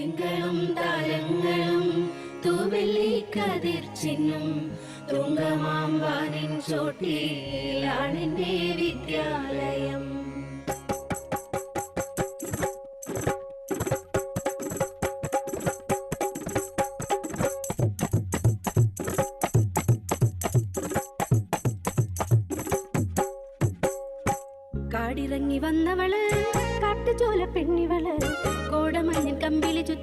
തിങ്കളും താരങ്ങളും തൂവെള്ളി കതിർ ചിന്നും തുങ്കമാമ്പാനിൻ ചോട്ടിലാണെന്റെ വിദ്യാലയം. കാടിറങ്ങി വന്നവൾ കാട്ടുചോല പെണ്ണിവൾ കോടമഞ്ഞൻ കമ്പിളി ചുറ്റിയ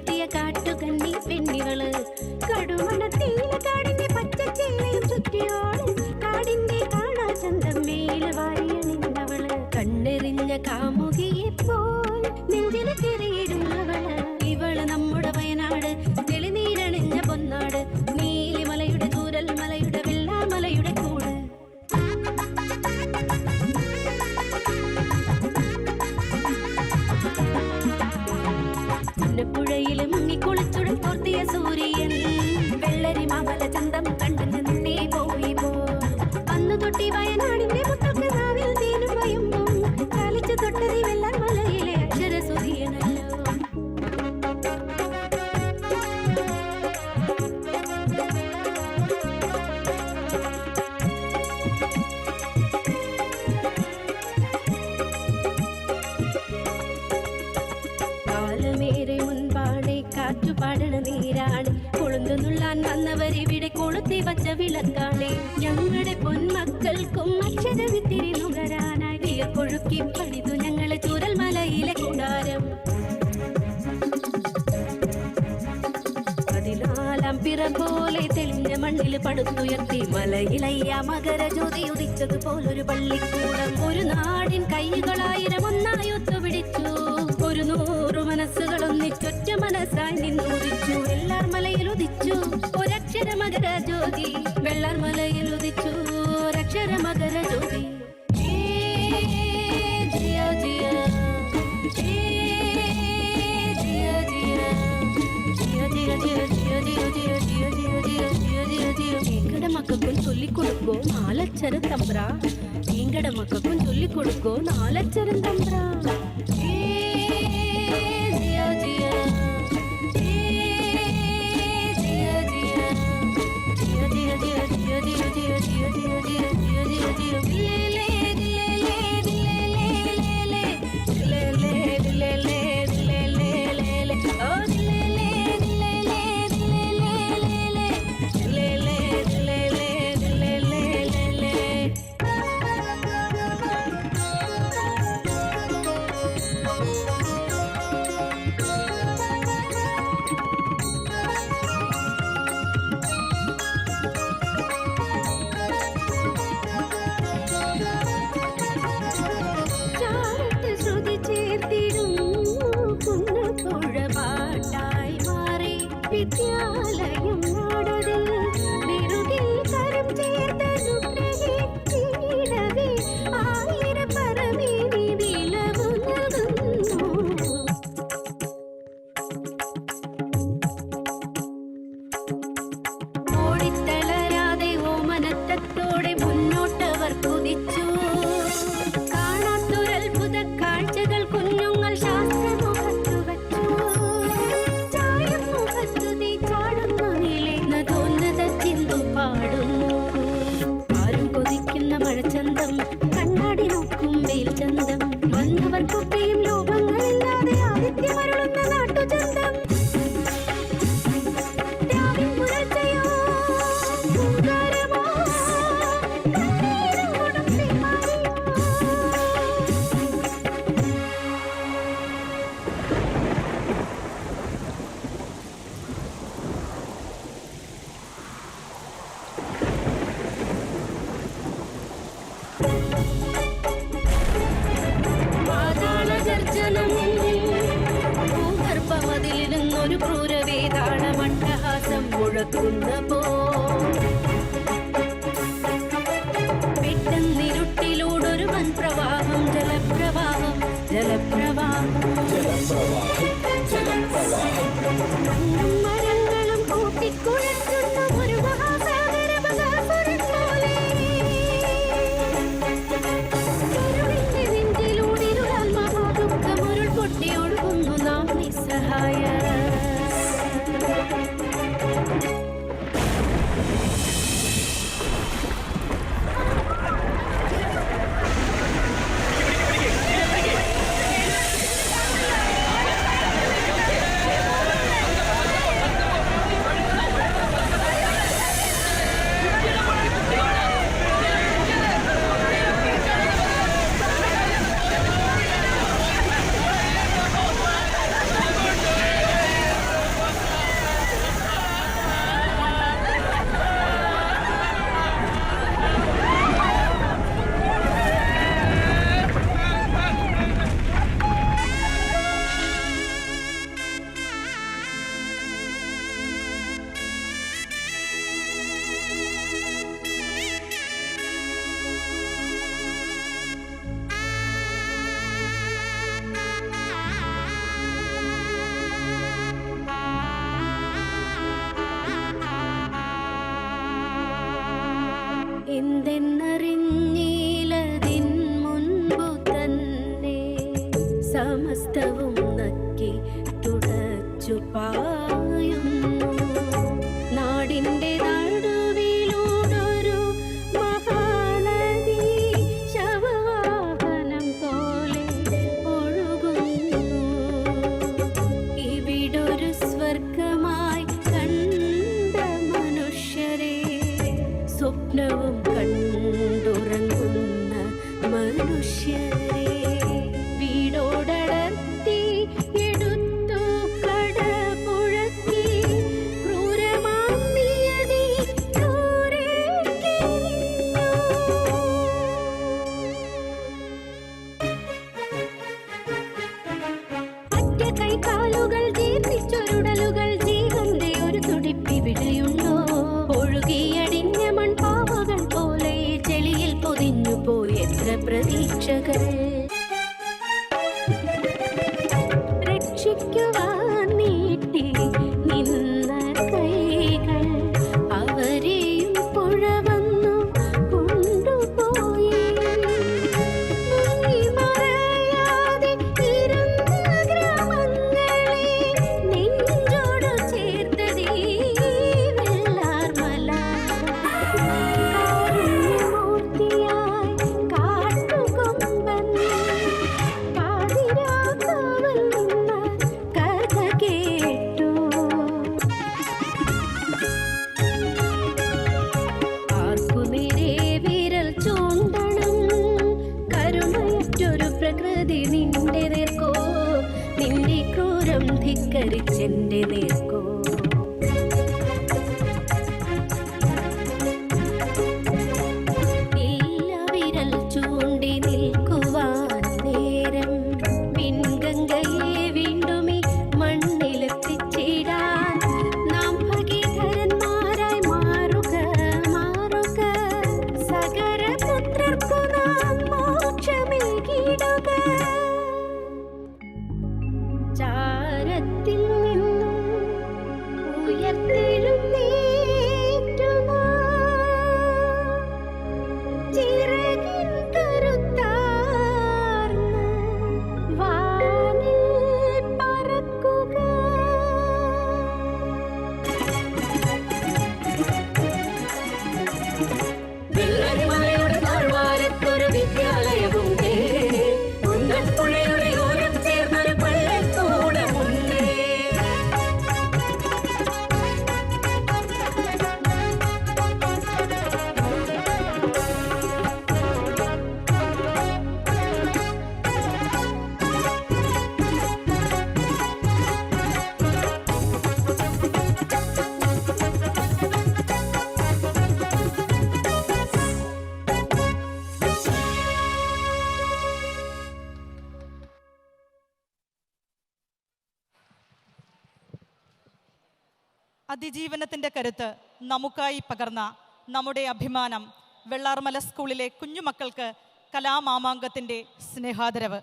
കാലമേറെ മുൻപാണ് കാറ്റു പാടണ നീരാണ് കൊളുന്തു നുള്ളാൻ വന്നവരിവിടെ കൊളുത്തി വച്ച വിളക്കാണ് ഞങ്ങളുടെ പൊന്മക്കൾക്കും അക്ഷരവിത്തിരി നുകരാനായി. വിയർപ്പൊഴുക്കി പണിതു ഞങ്ങളെ ചൂരൽ മലയിലെ കൂടാരം. പതിനാലാം പിറ പോലെ തെളിഞ്ഞ മണ്ണിൽ പടുത്തുയർത്തി മലയിലയ്യ മകര ജ്യോതി ഉദിച്ചതുപോലൊരു പള്ളിക്കൂടം. ഒരു നാടിൻ കൈകളായിരം ഒന്നായി മകര ജ്യോതി വെള്ളാർ മലയിൽ ഉദിച്ചു ഒരക്ഷര മകര ജ്യോതി ജിയ, ജിയ, ജിയ. ജിയ, ജിയ, ജിയ. எங்கட மக்களுக்கும் சொல்லிக் கொடுக்கோ நாலச்சரம் தம்பரா எங்கட மக்களுக்கும் சொல்லிக் கொடுக்கோ நாலச்சரம் தம்பரா 咿呀咿呀咿呀咿呀咿呀咿呀咿呀咿呀。Philip സമസ്തവും നക്കി തുടച്ചു പായുന്നു. നാടിന്റെ പോലെ ഇവിടൊരു സ്വർഗമായി കണ്ട മനുഷ്യരെ സ്വപ്നവും प्रतीक्षकम् അതിജീവനത്തിന്റെ കരുത്ത് നമുക്കായി പകർന്ന നമ്മുടെ അഭിമാനം വെള്ളാർമല സ്കൂളിലെ കുഞ്ഞുമക്കൾക്ക് കലാമാമാങ്കത്തിന്റെ സ്നേഹാദരവ്.